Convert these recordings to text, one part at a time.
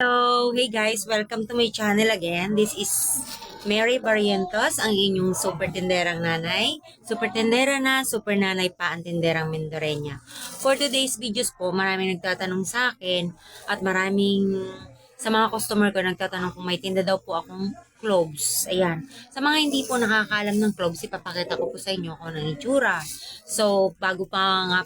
Hello! Hey guys! Welcome to my channel again. This is Mary Barrientos, ang inyong super tinderang nanay. Super tindera na, super nanay pa ang tinderang Mendoreña. For today's videos po, maraming nagtatanong sa akin at maraming sa mga customer ko nagtatanong kung may tinda daw po akong cloves. Ayan. Sa mga hindi po nakakaalam ng cloves, ipapakita ko po sa inyo kung ano ang itsura. So, bago pa nga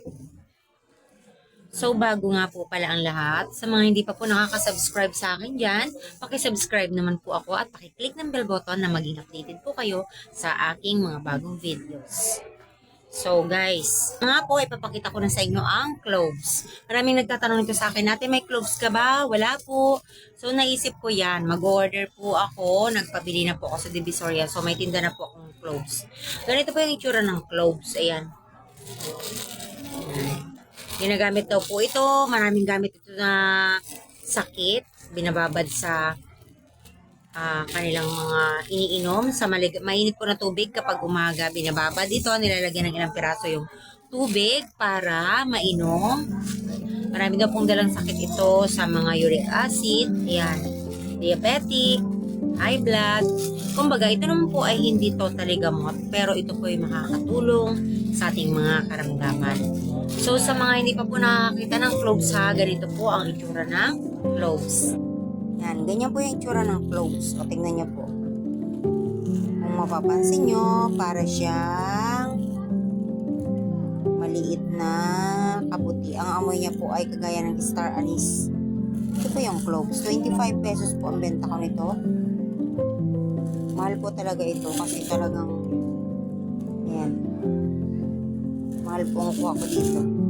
So, bago nga po pala ang lahat, sa mga hindi pa po nakaka-subscribe sa akin dyan, pakisubscribe naman po ako at pakiclick ng bell button na maging updated po kayo sa aking mga bagong videos. So, guys, nga po, ipapakita ko na sa inyo ang cloves. Maraming nagtatanong nito sa akin, natin may cloves ka ba? Wala po. So, naisip ko yan. Mag-order po ako. Nagpabili na po ako sa Divisoria. So, may tinda na po akong cloves. Ganito po yung itsura ng cloves. Ayan. Ginagamit daw po ito. Maraming gamit ito na sakit. Binababad sa ah, kanilang mga iniinom sa malig- mainit po na tubig kapag umaga. Binababad ito. Nilalagyan ng ilang piraso yung tubig para mainom. Marami daw pong dalang sakit ito sa mga uric acid. Ayan. Diabetic, high blood. Kumbaga, ito naman po ay hindi totally gamot, pero ito po ay makakatulong sa ating mga karamdaman. So, sa mga hindi pa po nakakita ng cloves ha, ganito po ang itsura ng cloves. Yan, ganyan po yung itsura ng cloves. O, tingnan nyo po. Kung mapapansin nyo, para siyang maliit na kaputi. Ang amoy niya po ay kagaya ng star anise. Ito po yung cloves. 25 pesos po ang benta ko nito. Mahal po talaga ito kasi talagang yan. Mahal po ang kuha ko dito.